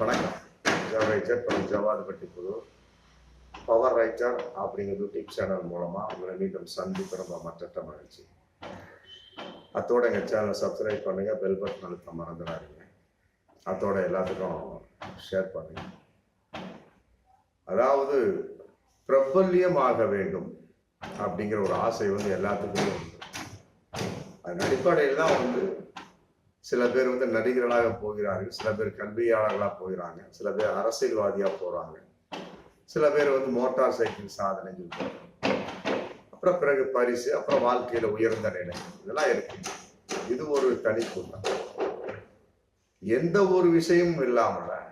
வணக்கம். ஜவ் writer from Javadhupatti புது power writer அப்படிங்கிற யூடியூப் சேனல் மூலமாக உங்களை மீண்டும் சந்திப்பு ரொம்ப மற்ற மகிழ்ச்சி. அத்தோட எங்கள் சேனலை சப்ஸ்கிரைப் பண்ணுங்கள் பெல் பட்டன் அழுத்த மறந்துடாதீங்க. அத்தோட எல்லாத்துக்கும் ஷேர் பண்ணுங்க. அதாவது பிரபல்யமாக வேண்டும் அப்படிங்கிற ஒரு ஆசை வந்து எல்லாத்துக்குமே உண்டு. அதன் அடிப்படையில் தான் வந்து சில பேர் வந்து நடிகர்களாக போகிறார்கள் சில பேர் கல்வியாளர்களாக போகிறாங்க சில பேர் அரசியல்வாதியாக போகிறாங்க சில பேர் வந்து மோட்டார் சைக்கிள் சாதனைகள் போகிறாங்க அப்புறம் பிறகு பரிசு அப்புறம் வாழ்க்கையில் உயர்ந்த நிலை. இதெல்லாம் இருக்கு. இது ஒரு தனி கூட்டம். எந்த ஒரு விஷயமும் இல்லாமல்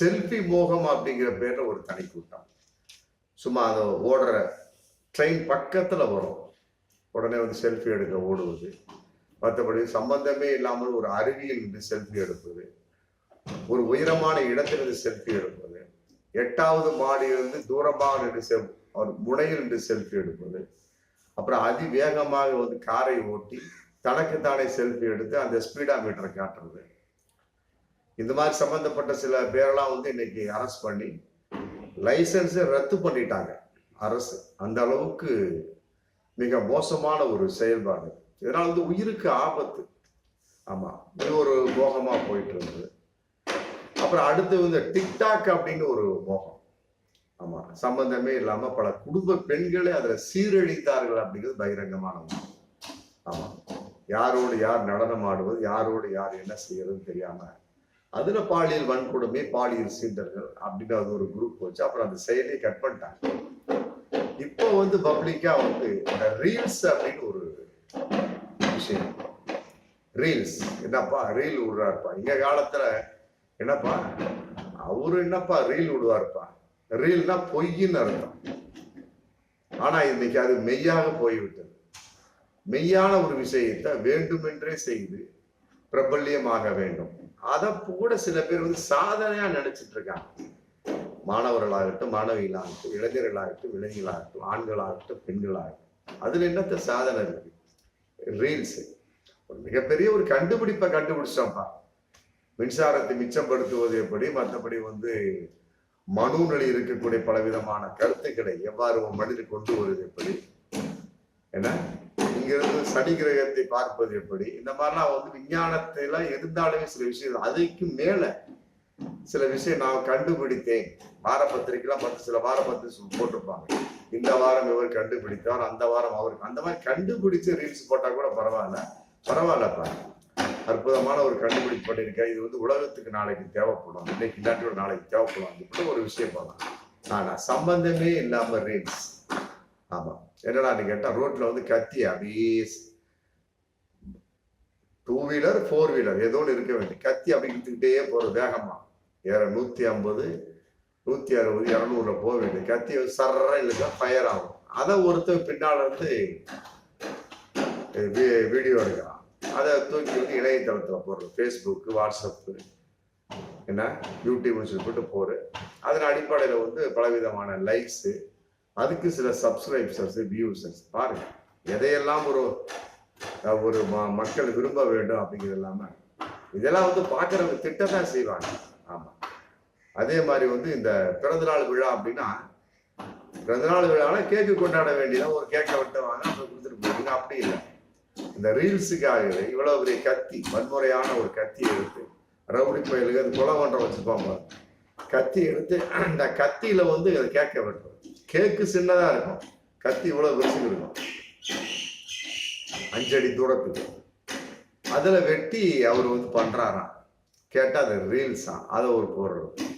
செல்ஃபி மோகம் அப்படிங்கிற பேர்ல ஒரு தனி கூட்டம். சும்மா அதை ஓடுற ட்ரெயின் பக்கத்தில் வரும். உடனே வந்து செல்ஃபி எடுக்க ஓடுவது. மற்றபடி சம்பந்தமே இல்லாமல் ஒரு அருவியில் இருந்து செல்ஃபி எடுப்பது ஒரு உயரமான இடத்திலிருந்து செல்ஃபி எடுப்பது எட்டாவது மாடியிலிருந்து தூரமாக நின்று செல் ஒரு முனையில் நின்று செல்ஃபி எடுப்பது. அப்புறம் அதிவேகமாக வந்து காரை ஓட்டி தனக்குத்தானே செல்ஃபி எடுத்து அந்த ஸ்பீடா மீட்டரை காட்டுறது. இந்த மாதிரி சம்பந்தப்பட்ட சில பேரெல்லாம் வந்து இன்னைக்கு அரெஸ்ட் பண்ணி லைசன்ஸை ரத்து பண்ணிட்டாங்க. அரசு. அந்த அளவுக்கு மிக மோசமான ஒரு செயல்பாடு. இதனால் வந்து உயிருக்கு ஆபத்து. ஆமாம் இது ஒரு மோகமா போயிட்டு இருந்தது. அப்புறம் அடுத்து வந்து டிக்டாக் அப்படின்னு ஒரு மோகம். ஆமாம் சம்பந்தமே இல்லாமல் பல குடும்ப பெண்களே அதில் சீரழித்தார்கள் அப்படிங்கிறது பகிரங்கமான ஆமாம் ஆமா யாரோடு யார் நடனம் ஆடுவது யாரோடு யார் என்ன செய்யறதுன்னு தெரியாமல் அதில் பாலியல் வன்கொடுமை பாலியல் சீண்டர்கள் அப்படின்னு அது ஒரு குரூப் வச்சு அப்புறம் அந்த செயலியை கட் பண்ணிட்டாங்க. இப்போ வந்து பப்ளிக்காக வந்து இந்த ரீல்ஸ் அப்படின்னு ஒரு விஷயம். ரீல்ஸ் என்னப்பா ரீல் விடுறாருப்பா. எங்க காலத்துல என்னப்பா அவரு என்னப்பா ரீல் விடுவாருப்பா? ரீல்னா பொய்ன்னு அர்த்தம். ஆனா இன்னைக்கு அது மெய்யாக போய்விட்டது. மெய்யான ஒரு விஷயத்தை வேண்டுமென்றே செய்து பிரபல்யமாக வேண்டும். அதை கூட சில பேர் வந்து சாதனையா நினைச்சிட்டு இருக்காங்க மாணவர்களாகட்டும் மாணவிகளாகட்டும் இளைஞர்களாகட்டும் இளைஞர்களாகட்டும் ஆண்களாகட்டும் பெண்களாகட்டும். அதுல என்னத்த சாதனை இருக்கு? ரீல்ஸ் ஒரு மிகப்பெரிய ஒரு கண்டுபிடிப்பை கண்டுபிடிச்சோம்ப்பா. மின்சாரத்தை மிச்சப்படுத்துவது எப்படி? மற்றபடி வந்து மனுநிலை இருக்கக்கூடிய பலவிதமான கருத்துக்களை எவ்வாறு ஒரு மனிதர் கொண்டு வருவது எப்படி? என்ன? இங்கிருந்து சனி கிரகத்தை பார்ப்பது எப்படி? இந்த மாதிரிலாம் வந்து விஞ்ஞானத்தில இருந்தாலுமே சில விஷயம் அதுக்கு மேல சில விஷயம் நான் கண்டுபிடித்தேன். வார பத்திரிகைலாம் பத்து சில வார பத்திரிகை போட்டிருப்பாங்க. இந்த வாரம் இவர் கண்டுபிடித்தார் அந்த வாரம் அவருக்கு அந்த மாதிரி கண்டுபிடிச்சு ரீல்ஸ் போட்டா கூட பரவாயில்ல. பரவாயில்லப்பா அற்புதமான ஒரு கண்டுபிடிப்பு பண்ணியிருக்கேன் இது வந்து உலகத்துக்கு நாளைக்கு தேவைப்படும். இன்னைக்கு இல்லாட்டி ஒரு நாளைக்கு தேவைப்படும். இப்படி ஒரு விஷயம் பண்ணலாம். ஆனா சம்பந்தமே இல்லாம ரீல்ஸ் ஆமா. என்னடான்னு கேட்டா ரோட்ல வந்து கத்தி அப்படியே டூ வீலர் ஃபோர் வீலர் ஏதோ ஒன்று இருக்க வேண்டிய கத்தி அப்படி இழுத்துக்கிட்டே போற வேகமா. ஏற நூத்தி ஐம்பது நூற்றி அறுபது இரநூறுல போக வேண்டிய கத்தி சர்ற இழுக்க ஃபயர் ஆகும். அதை ஒருத்தர் பின்னால் வந்து வீடியோ எடுக்கிறான். அதை தூக்கி வந்து இணையதளத்தில் போடுறோம் ஃபேஸ்புக்கு வாட்ஸ்அப்பு என்ன? யூடியூப்னு சொல்லிட்டு போடு. அதன் அடிப்படையில் வந்து பலவிதமான லைக்ஸு அதுக்கு சில சப்ஸ்கிரைப்சர்ஸ் வியூசர்ஸ் பாருங்க. எதையெல்லாம் ஒரு ஒரு ம- மக்கள் விரும்ப வேண்டும் அப்படிங்கிறது இல்லாமல் இதெல்லாம் வந்து பார்க்கறவங்க திட்டத்தான் செய்வாங்க. அதே மாதிரி வந்து இந்த பிறந்தநாள் விழா அப்படின்னா பிறந்தநாள் விழானா கேக்கு கொண்டாட வேண்டியதான் ஒரு கேக்கை விட்டு வாங்க அப்புறம் கொடுத்துட்டு போயிருங்க அப்படி இல்லை. இந்த ரீல்ஸுக்காக இவ்வளவு பெரிய கத்தி வன்முறையான ஒரு கத்தி எடுத்து ரவுடி பயிலுக்கு அது கொலை பண்ற வச்சுப்பாங்க கத்தி எடுத்து அந்த கத்தியில வந்து அதை கேட்க வெட்டுறது. கேக்கு சின்னதா இருக்கும். கத்தி இவ்வளவு பெருசு இருக்கும். அஞ்சடி தூரத்துக்கு. அதுல வெட்டி அவர் வந்து பண்றாராம். கேட்டா அது ரீல்ஸா அதை ஒரு போடுறது.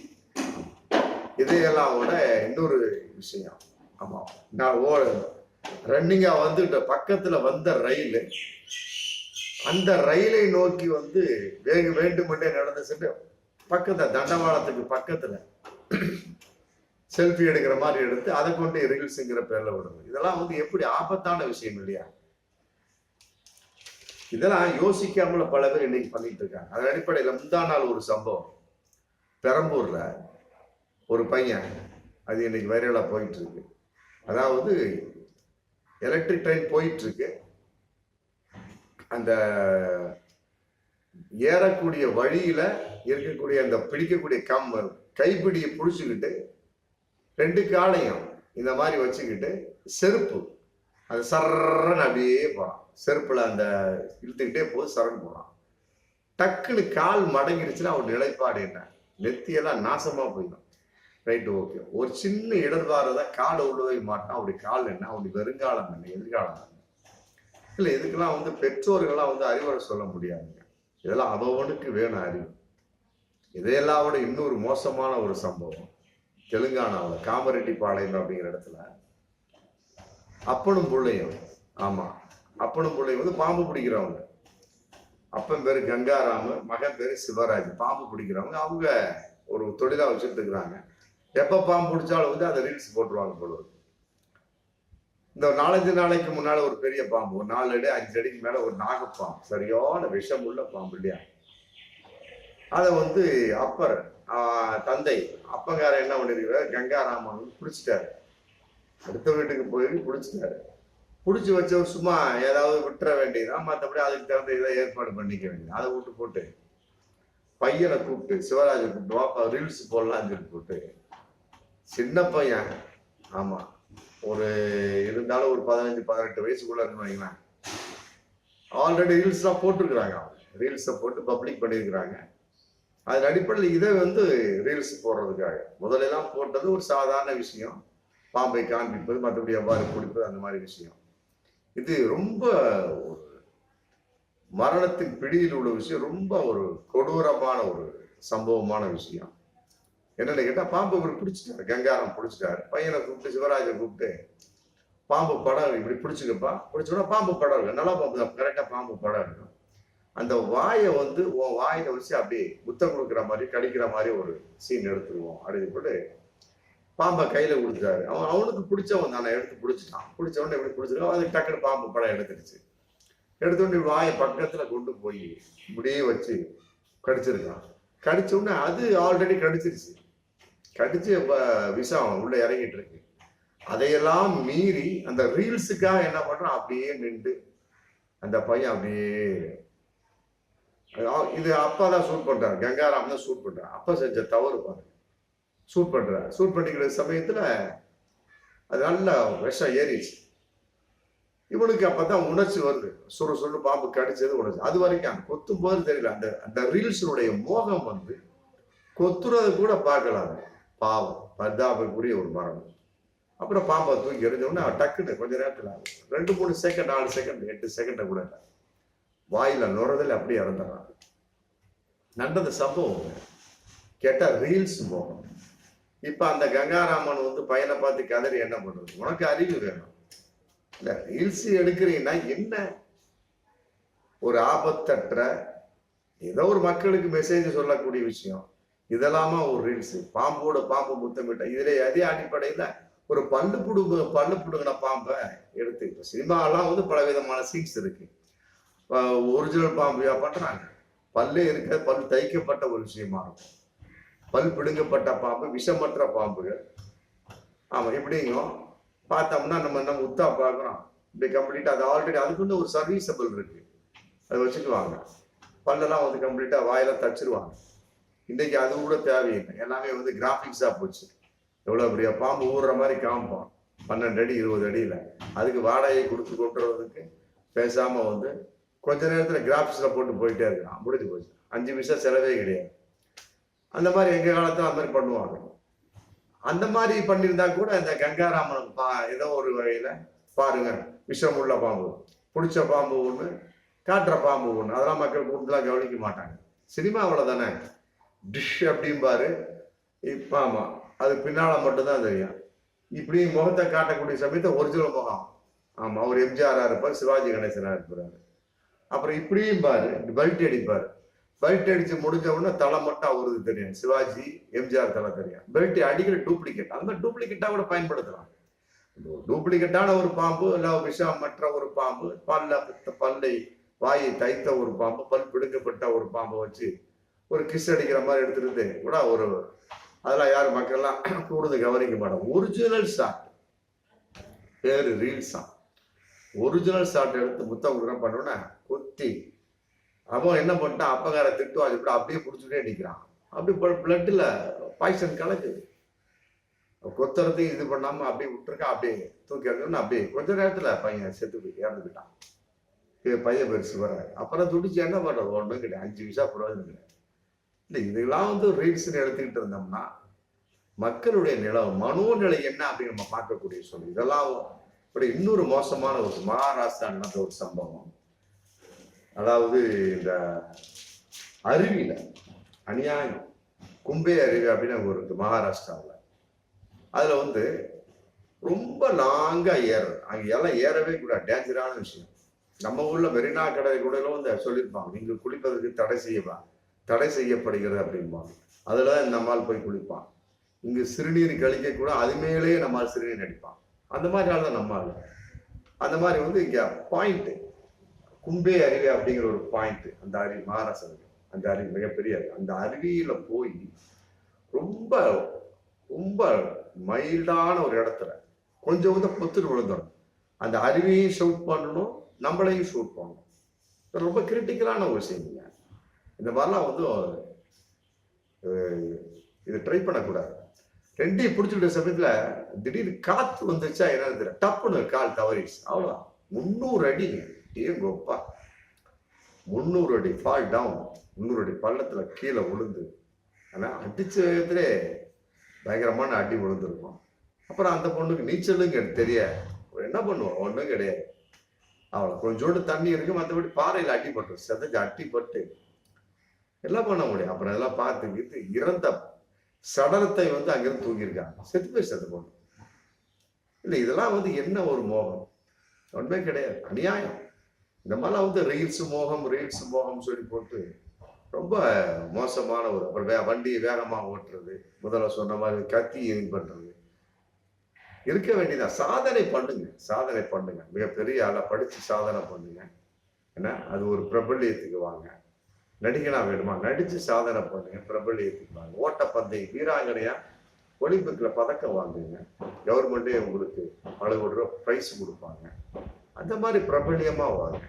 இதையெல்லாம் விட இன்னொரு விஷயம். ஆமாம் நான் ஓ ரன்னிங்காக வந்துட்ட பக்கத்தில் வந்த ரயில். அந்த ரயிலை நோக்கி வந்து வேக வேண்டுமென்றே நடந்து சென்று பக்கத்தில் தண்டவாளத்துக்கு பக்கத்தில் செல்ஃபி எடுக்கிற மாதிரி எடுத்து அதை கொண்டு ரீல்ஸுங்கிற பேரில் விடுறது இதெல்லாம் வந்து எப்படி ஆபத்தான விஷயம் இல்லையா? இதெல்லாம் யோசிக்காமல பல பேர் இன்னைக்கு பண்ணிட்டு இருக்காங்க. அதன் அடிப்படையில் முந்தா நாள் ஒரு சம்பவம். பெரம்பூர்ல ஒரு பையன். அது இன்னைக்கு வைரலாக போயிட்டுருக்கு. அதாவது எலக்ட்ரிக் ட்ரெயின் போயிட்டுருக்கு. அந்த ஏறக்கூடிய வழியில் இருக்கக்கூடிய அந்த பிடிக்கக்கூடிய கம் கைப்பிடியை பிடிச்சிக்கிட்டு ரெண்டு காலையும் இந்த மாதிரி வச்சுக்கிட்டு செருப்பு. அது சர்றன்னு அப்படியே போகிறான் செருப்பில் அந்த இழுத்துக்கிட்டே போது சரண் போகிறான் டக்குன்னு கால் மடங்கிருச்சுன்னா அவன் நிலைப்பாடு என்ன? நெத்தியெல்லாம் நாசமாக போயிடும். ரைட்டு ஓகே ஒரு சின்ன இடர்பாடு தான் காலை உள்ள போய் மாட்டான் அவருடைய கால் என்ன? அவனுக்கு வருங்காலம் என்ன? எதிர்காலம் என்ன? இல்லை இதுக்கெல்லாம் வந்து பெற்றோர்கள்லாம் வந்து அறிவுரை சொல்ல முடியாதுங்க இதெல்லாம் அவனுக்கு வேணும் அறிவு. இதையெல்லாம் விட இன்னொரு மோசமான ஒரு சம்பவம். தெலுங்கானாவில் காமரெட்டிப்பாளையம் அப்படிங்கிற இடத்துல அப்பனும் பிள்ளையும் ஆமாம் அப்பனும் பிள்ளையும் வந்து பாம்பு பிடிக்கிறவங்க. அப்பன் பேர் கங்காராம மகன் பேர் சிவராஜ். பாம்பு பிடிக்கிறவங்க அவங்க ஒரு தொழிலாக வச்சுட்டு இருக்கிறாங்க. எப்போ பாம்பு பிடிச்சாலும் வந்து அதை ரீல்ஸ் போட்டுருவாங்க போல இந்த நாலஞ்சு நாளைக்கு முன்னால ஒரு பெரிய பாம்பு ஒரு நாலு அடி அஞ்சு அடிக்கு மேல ஒரு நாகப்பாம்பு சரியான விஷம் உள்ள பாம்பு இல்லையா? அதை வந்து அப்பர் தந்தை அப்பங்கார என்ன பண்ணிருக்கிறார் கங்காராமன் வந்து பிடிச்சிட்டாரு. அடுத்த வீட்டுக்கு போய் பிடிச்சிட்டாரு. பிடிச்சி வச்சவர் சும்மா ஏதாவது விட்டுற வேண்டியதுதான் மற்றபடி அதுக்கு தகுந்த இதை ஏற்பாடு பண்ணிக்க வேண்டியது. அதை விட்டு போட்டு பையனை கூப்பிட்டு சிவராஜை கூப்பிட்டு வாப்பா ரீல்ஸ் போடலாம்னு சொல்லி போட்டு சின்ன பையன். ஆமா. ஒரு இருந்தாலும் ஒரு பதினஞ்சு பதினெட்டு வயசுக்குள்ள இருந்து வைங்களேன். ஆல்ரெடி ரீல்ஸ்லாம் போட்டிருக்கிறாங்க ரீல்ஸை போட்டு பப்ளிக் பண்ணியிருக்கிறாங்க. அதன் அடிப்படையில் இதை வந்து ரீல்ஸ் போடுறதுக்காக. முதலெல்லாம் போட்டது ஒரு சாதாரண விஷயம். பாம்பை காண்பிப்பது மற்றபடி எவ்வாறு குடிப்பது அந்த மாதிரி விஷயம். இது ரொம்ப ஒரு மரணத்தின் பிடியில் உள்ள விஷயம். ரொம்ப ஒரு கொடூரமான ஒரு சம்பவமான விஷயம். என்னன்னு கேட்டால் பாம்பு இவர் பிடிச்சிட்டாரு. கங்காரம் பிடிச்சிட்டாரு. பையனை கூப்பிட்டு சிவராஜை கூப்பிட்டு பாம்பு படம் இப்படி பிடிச்சிக்கப்பா. பிடிச்சோன்னா பாம்பு படம் இருக்கு. நல்லா பாம்பு தான். கரெக்டாக பாம்பு படம் இருக்கும் அந்த வாயை வந்து உன் வாயில வச்சு அப்படியே முத்தம் கொடுக்குற மாதிரி கடிக்கிற மாதிரி ஒரு சீன் எடுத்துருவோம். அப்படின்னு போட்டு பாம்பை கையில கொடுத்தாரு அவன் அவனுக்கு பிடிச்சவன் தானே. எடுத்து பிடிச்சிட்டான். பிடிச்சவன் எப்படி பிடிச்சிருக்கான் அது டக்குனு பாம்பு படம் எடுத்துருச்சு. எடுத்தோடனே வாயை பக்கத்துல கொண்டு போய் இப்படியே வச்சு கடிச்சிருக்கான். கடிச்ச உடனே அது ஆல்ரெடி கடிச்சிருச்சு. கடிச்சு வ- விஷம் உள்ள இறங்கிட்டு இருக்கு. அதையெல்லாம் மீறி அந்த ரீல்ஸுக்காக என்ன பண்றான்? அப்படியே நின்று அந்த பையன் அப்படியே அது- இது அப்பா தான் ஷூட் பண்றாரு. கங்காராம் தான் ஷூட் பண்றாரு. அப்பா செஞ்ச தவறு பாருங்க. ஷூட் பண்றாரு. ஷூட் பண்ணிக்கிற சமயத்துல அது நல்லா விஷம் ஏறிச்சு இவனுக்கு அப்பதான் உணர்ச்சி வருது. சுடு சுடு பாம்பு கடிச்சது உணர்ச்சி. அது வரைக்கும் அந்த கொத்தும் போது தெரியல. அந்த அந்த ரீல்ஸினுடைய மோகம் வந்து கொத்துறது கூட பார்க்கலாம் அது பாவம். பரிதாபக்குரிய ஒரு மரணம். அப்புறம் பாம்பை தூக்கி எறிஞ்சோடனே டக்குன்னு கொஞ்ச நேரத்தில் ரெண்டு மூணு செகண்ட் நாலு செகண்ட் எட்டு செகண்டை கூட இல்லை. வாயில நுறதில் அப்படியே இறந்துடுறான் நடந்த சம்பவம் கேட்டால் ரீல்ஸ் போகும். இப்போ அந்த கங்காராமன் வந்து பையனை பார்த்து கதறி என்ன பண்ணுறது உனக்கு அறிவு வேணும். இல்லை ரீல்ஸ் எடுக்கிறீங்கன்னா என்ன? ஒரு ஆபத்தற்ற ஏதோ ஒரு மக்களுக்கு மெசேஜ் சொல்லக்கூடிய விஷயம். இதெல்லாமா ஒரு ரீல்ஸ் பாம்போட பாம்பு முத்தமிட்ட. இதுல அதே அடிப்படையில ஒரு பல்லு புடுங்க பல்லு புடுங்கின பாம்பை எடுத்து இப்போ சினிமாலாம் வந்து பல விதமான சீன்ஸ் இருக்கு ஒரிஜினல் பாம்பு பண்றாங்க. பல்லே இருக்க பல் தைக்கப்பட்ட ஒரு விஷயமா இருக்கும். பல் பிடுங்கப்பட்ட பாம்பு விஷமற்ற பாம்புகள். ஆமா இப்படிங்கும் பார்த்தோம்னா நம்ம நம்ம உத்தா பார்க்குறோம். இப்படி கம்ப்ளீட்டாக அது ஆல்ரெடி அதுக்குன்னு ஒரு சர்வீஸபிள் இருக்கு. அதை வச்சுக்குவாங்க. பல்லெல்லாம் வந்து கம்ப்ளீட்டா வாயில தச்சிருவாங்க. இன்றைக்கி அது கூட தேவையில்லை. எல்லாமே வந்து கிராஃபிக்ஸாக போச்சு. எவ்வளோ பெரிய பாம்பு ஊறுற மாதிரி காமிப்போம் பன்னெண்டு அடி இருபது அடியில். அதுக்கு வாடகையை கொடுத்து கொட்டுறதுக்கு பேசாமல் வந்து கொஞ்ச நேரத்தில் கிராஃபிக்ஸில் போட்டு போயிட்டே இருக்கான் முடிஞ்சு போச்சு. அஞ்சு நிமிஷம் செலவே கிடையாது. அந்த மாதிரி எங்கள் காலத்தில் அந்த மாதிரி பண்ணுவாங்க. அந்த மாதிரி பண்ணியிருந்தா கூட இந்த கங்காராமன் பா ஏதோ ஒரு வகையில பாருங்க விஷமுள்ள பாம்பு. பிடிச்ச பாம்பு ஒன்று காட்டுற பாம்பு ஒன்று அதெல்லாம் மக்கள் கூட்டுலாம் கவனிக்க மாட்டாங்க. சினிமாவில் தானே டிஷ் அப்படிம்பாரு இப்போ ஆமாம் அது பின்னால் மட்டும்தான் தெரியும். இப்படி முகத்தை காட்டக்கூடிய சமயத்தை ஒரிஜினல் முகம். ஆமாம் அவர் எம்ஜிஆராக இருப்பார் சிவாஜி கணேசனாக இருப்பார். அப்புறம் இப்படியும் பாரு பெல்ட் அடிப்பார். பெல்ட் அடிச்சு முடிஞ்ச உடனே தலை மட்டும் அவருக்கு தெரியும். சிவாஜி எம்ஜிஆர் தலை தெரியும். பெல்ட் அடிக்கிற டூப்ளிகேட் அந்த மாதிரி டூப்ளிகேட்டா கூட பயன்படுத்தலாம். டூப்ளிகேட்டான ஒரு பாம்பு இல்ல விஷமற்ற ஒரு பாம்பு பல்ல பல்லை வாயை தைத்த ஒரு பாம்பு பல் பிடுங்கப்பட்ட ஒரு பாம்பை வச்சு ஒரு கிஸ் அடிக்கிற மாதிரி எடுத்துருந்து கூட ஒரு அதெல்லாம் யார் மக்கள்லாம் கூடுதல் கவனிக்க மாட்டாங்க ஒரிஜினல் ஷாட் பேர் ரீல்ஸ் தான் ஒரிஜினல் ஷாட் எடுத்து முத்தம் கொடுக்குற பண்ணோன்னா கொத்தி. அவன் என்ன பண்ணிட்டான்? அப்பகார திட்டம் அது கூட அப்படியே பிடிச்சிட்டே நிற்கிறான் அப்படி பிளட்டில் பாய்சன் கலக்குது. கொத்துறதையும் இது பண்ணாம அப்படியே விட்டுருக்கான் அப்படியே தூக்கி எறிஞ்சோன்னு அப்படியே கொஞ்ச நேரத்துல பையன் செத்து போய் இறந்துக்கிட்டான். இது பையன் பெருசு வர அப்புறம் துடிச்சு என்ன பண்றது ஒன்றும் கிடையாது. அஞ்சு விசா பிரயோஜனம் கிடையாது. இந்த இதெல்லாம் வந்து ரீல்ஸ்ன்னு எடுத்துக்கிட்டு இருந்தோம்னா மக்களுடைய நிலம் மனோநிலை என்ன அப்படின்னு நம்ம பார்க்கக்கூடிய சொல்லி இதெல்லாம் இப்படி இன்னொரு மோசமான ஒரு மகாராஷ்டிரா நடந்த ஒரு சம்பவம். அதாவது இந்த அருவியில அநியாயம் கும்பே அருவி அப்படின்னு ஒரு மகாராஷ்டிராவில். அதில் வந்து ரொம்ப லாங்காக ஏறுறது அங்கே எல்லாம் ஏறவே கூடாது. டேஞ்சரான விஷயம். நம்ம ஊரில் மெரினா கடை கூட வந்து சொல்லியிருப்பாங்க. நீங்கள் குளிப்பதற்கு தடை செய்யப்பா தடை செய்யப்படுகிறது அப்படிம்பாங்க அதில் தான் நம்மால் போய் குளிப்பான் இங்கே சிறுநீர் கழிக்க கூட அது மேலேயே நம்மால் சிறுநீர் அடிப்பான் அந்த மாதிரி ஆள் தான் நம்மால் அந்த மாதிரி வந்து இங்கே பாயிண்ட்டு கும்பே அருவி அப்படிங்கிற ஒரு பாயிண்ட் அந்த அருவி மகாராஷ்டிரா அந்த அருவி மிகப்பெரிய அருவி. அந்த அருவியில் போய் ரொம்ப ரொம்ப மைல்டான ஒரு இடத்துல கொஞ்சம் கொஞ்சம் பொத்துட்டு விழுந்துடும் அந்த அருவியையும் ஷூட் பண்ணணும் நம்மளையும் ஷூட் பண்ணணும். ரொம்ப கிரிட்டிக்கலான ஒரு விஷயம் இந்த மாதிரிலாம் வந்து இதை ட்ரை பண்ணக்கூடாது. ரெண்டையும் பிடிச்சிக்கிட்ட சமயத்தில் திடீர்னு காற்று வந்துச்சா என்னன்னு தெரியல. டப்புன்னு கால் தவறிடுச்சு. அவ்வளோதான் முந்நூறு அடி. ஏன் கோப்பா முந்நூறு அடி ஃபால் டவுன் முந்நூறு அடி பள்ளத்தில் கீழே விழுந்து ஆனால் அடிச்ச விதத்திலே பயங்கரமான அடி விழுந்திருக்கும் அப்புறம் அந்த பொண்ணுக்கு நீச்சலுங்க தெரிய என்ன பண்ணுவோம்? ஒன்றும் கிடையாது. அவ்வளோ கொஞ்சோண்டு தண்ணி இருக்கு. மற்றபடி பாறையில் அடிபட்டு செதஞ்சு அட்டிப்பட்டு எல்லாம் பண்ண முடியும். அப்புறம் எல்லாம் பார்த்துக்கிட்டு இறந்த சடலத்தை வந்து அங்கிருந்து தூக்கியிருக்காங்க செத்து போய் செத்து போகணும் இல்லை இதெல்லாம் வந்து என்ன ஒரு மோகம்? ஒன்றுமே கிடையாது. அநியாயம். இந்த மாதிரிலாம் வந்து ரீல்ஸ் மோகம் ரீல்ஸ் மோகம் சொல்லி போட்டு ரொம்ப மோசமான ஒரு அப்புறம் வே வண்டியை வேகமாக ஓட்டுறது முதல்ல சொன்ன மாதிரி கத்தி இது பண்ணுறது இருக்க வேண்டியதான் சாதனை பண்ணுங்க. சாதனை பண்ணுங்க. மிகப்பெரிய ஆளா படித்து சாதனை பண்ணுங்க. ஏன்னா அது ஒரு பிரபல்யத்துக்கு வாங்க. நடிகனாக வேணுமா நடிச்சு சாதனை பண்ணுங்க பிரபல்யத்துக்கு ஓட்டப்பந்தயம் ஓட்டப்பந்தய வீராங்கனையா? ஒலிம்பிக்ல பதக்கம் வாங்குங்க. கவர்மெண்டே உங்களுக்கு பல ரூபா ப்ரைஸ் கொடுப்பாங்க. அந்த மாதிரி பிரபல்யமா வாங்க.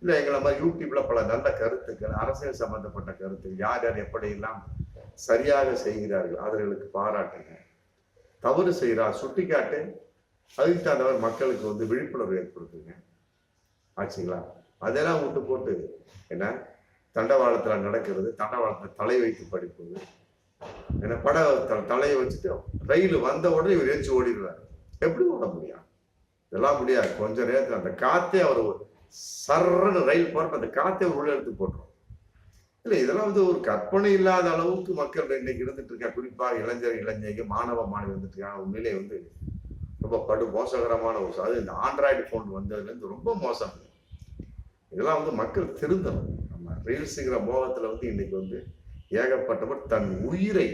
இல்லை எங்களை மாதிரி யூடியூப்ல பல நல்ல கருத்துக்கள் அரசியல் சம்பந்தப்பட்ட கருத்துக்கள் யார் யார் எப்படியெல்லாம் சரியாக செய்கிறார்கள் அவர்களுக்கு பாராட்டுங்க. தவறு செய்கிறார் சுட்டிக்காட்டு அதுக்கு தகுந்தவர் மக்களுக்கு வந்து விழிப்புணர்வு ஏற்படுத்துங்க. ஆச்சுங்களா? அதெல்லாம் விட்டு போட்டு என்ன? தண்டவாளத்தில் நடக்கிறது தண்டவாளத்தில் தலை வைத்து படிப்பது. ஏன்னா பட தலையை வச்சுட்டு ரயில் வந்த உடனே இவர் எரிச்சு ஓடிடுவார் எப்படி ஓட முடியும்? இதெல்லாம் முடியாது. கொஞ்ச நேரத்தில் அந்த காத்தே அவர் ஒரு சர்றன்னு ரயில் போறப்ப அந்த காத்தே அவர் உள்ள எடுத்து போட்டுரும். இல்லை இதெல்லாம் வந்து ஒரு கற்பனை இல்லாத அளவுக்கு மக்கள் இன்னைக்கு இருந்துட்டு இருக்கா குறிப்பாக இளைஞர் இளைஞர்கள் மாணவ மாணவி வந்துட்டு இருக்காங்க. உண்மையிலே வந்து ரொம்ப படு மோசகரமான ஒரு அது இந்த ஆண்ட்ராய்டு ஃபோன் வந்ததுலேருந்து ரொம்ப மோசம். இதெல்லாம் வந்து மக்கள் திருந்தணும். ரீல்ஸுங்கிற மோகத்துல வந்து இன்னைக்கு வந்து ஏகப்பட்டவர் தன் உயிரை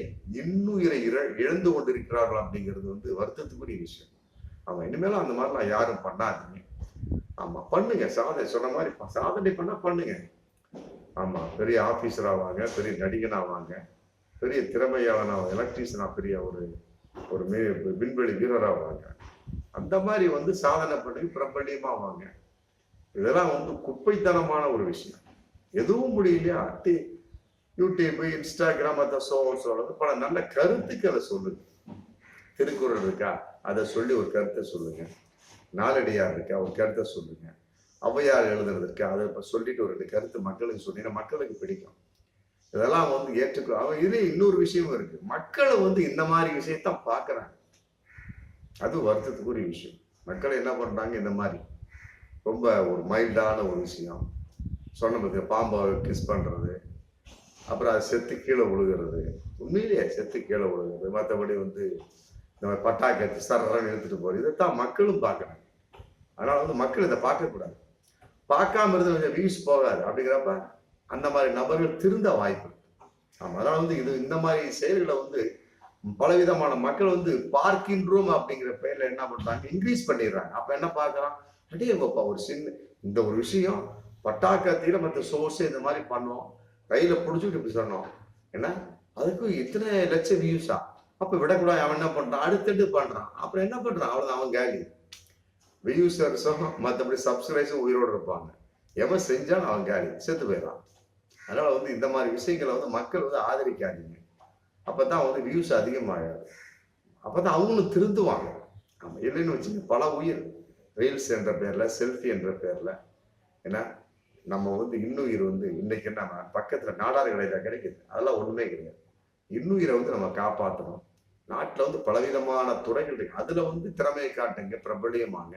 இன்னுயிரை இழந்து கொண்டிருக்கிறார்கள் அப்படிங்கிறது வந்து வருத்தத்துக்குரிய விஷயம். ஆமா இனிமேலும் அந்த மாதிரிலாம் யாரும் பண்ணாதீங்க. ஆமா பண்ணுங்க. சாதனை சொன்ன மாதிரி சாதனை பண்ணா பண்ணுங்க. ஆமா பெரிய ஆபீசராவாங்க பெரிய நடிகனா வாங்க பெரிய திறமையாளனா எலக்ட்ரீஷனா பெரிய ஒரு ஒரு மே விண்வெளி வீரராவாங்க அந்த மாதிரி வந்து சாதனை பண்ணி பிரபல்யமா வாங்க. இதெல்லாம் வந்து குப்பைத்தனமான ஒரு விஷயம். எதுவும் முடியலையா? டி யூடியூப் இன்ஸ்டாகிராம் அதை சோகம் சொல்றது பல நல்ல கருத்துக்களை சொல்லுங்க திருக்குறள் இருக்கா? அதை சொல்லி ஒரு கருத்தை சொல்லுங்க. நாளடியார் இருக்கா? ஒரு கருத்தை சொல்லுங்க. ஔவையார் எழுதுறது இருக்கா? அதை இப்போ சொல்லிட்டு ஒரு ரெண்டு கருத்து மக்களுக்கு சொன்னீங்கன்னா மக்களுக்கு பிடிக்கும். இதெல்லாம் வந்து ஏற்றுக்கோ அவன் இது இன்னொரு விஷயமும் இருக்கு. மக்களை வந்து இந்த மாதிரி விஷயத்தான் பார்க்குறாங்க அது வருத்தத்துக்குரிய விஷயம். மக்களை என்ன பண்ணுறாங்க இந்த மாதிரி. ரொம்ப ஒரு மைல்டான ஒரு விஷயம். சொன்ன பத்தி பாம்பை கிஸ் பண்ணுறது அப்புறம் அது செத்து கீழே விழுகிறது. உண்மையிலேயே செத்து கீழே விழுகிறது. மற்றபடி வந்து இந்த மாதிரி பட்டாக்கத்து சரன்னு எடுத்துகிட்டு போகிறது இதைத்தான் மக்களும் பார்க்குறாங்க. அதனால் வந்து மக்கள் இதை பார்க்கக்கூடாது பார்க்காம இருந்து கொஞ்சம் வியூஸ் போகாது. அப்படிங்கிறப்ப அந்த மாதிரி நபர்கள் திருந்த வாய்ப்பு இருக்கு. அதனால் வந்து இது இந்த மாதிரி செயல்களை வந்து பலவிதமான மக்கள் வந்து பார்க்கின்றோம் அப்படிங்கிற பெயர்ல என்ன பண்றாங்க இன்க்ரீஸ் பண்ணிடுறாங்க. அப்ப என்ன பார்க்கறான் அடேங்கப்பா ஒரு சின்ன இந்த ஒரு விஷயம் பட்டாக்கத்தில மற்ற சோர்ஸு இந்த மாதிரி பண்ணோம். கையில் பிடிச்சிக்கிட்டு இப்படி சொன்னோம். என்ன? அதுக்கும் இத்தனை லட்சம் வியூஸா அப்போ விடக்கூடாது அவன் என்ன பண்ணுறான் அடுத்தடுத்து பண்ணுறான் அப்புறம் என்ன பண்ணுறான் அவ்வளவுதான் அவன் கேலி. வியூசர்ஸும் மற்றபடி சப்ஸ்கிரைஸும் உயிரோடு இருப்பாங்க. எவன் செஞ்சாலும் அவன் கேலி. செத்து போயிடறான். அதனால வந்து இந்த மாதிரி விஷயங்களை வந்து மக்கள் வந்து ஆதரிக்காதீங்க. அப்போ தான் வந்து வியூஸ் அதிகமாகாது. அப்பதான் அவங்களும் திருந்துவாங்க. ஆமா இல்லைன்னு வச்சுங்க பல உயிர். ரீல்ஸ் என்ற பேரில் செல்ஃபி என்ற பேரில். ஏன்னா நம்ம வந்து இன்னுயிர் வந்து இன்னைக்கு நம்ம பக்கத்துல நாடார் கடையில கிடைக்குது. அதெல்லாம் ஒண்ணுமே கிடையாது. இன்னுயிரை வந்து நம்ம காப்பாற்றணும் நாட்டில் வந்து பலவிதமான துறைகள் இருக்கு. அதுல வந்து திறமையை காட்டுங்க பிரபலியமாங்க.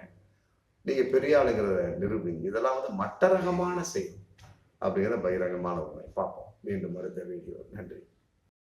நீங்க பெரிய ஆளுங்கிறத நிரூபிங்க. இதெல்லாம் வந்து மட்டரகமான செயல். அப்படிங்கிற பகிரங்கமான உண்மை. பார்ப்போம். மீண்டும் அடுத்த வீடியோ நன்றி.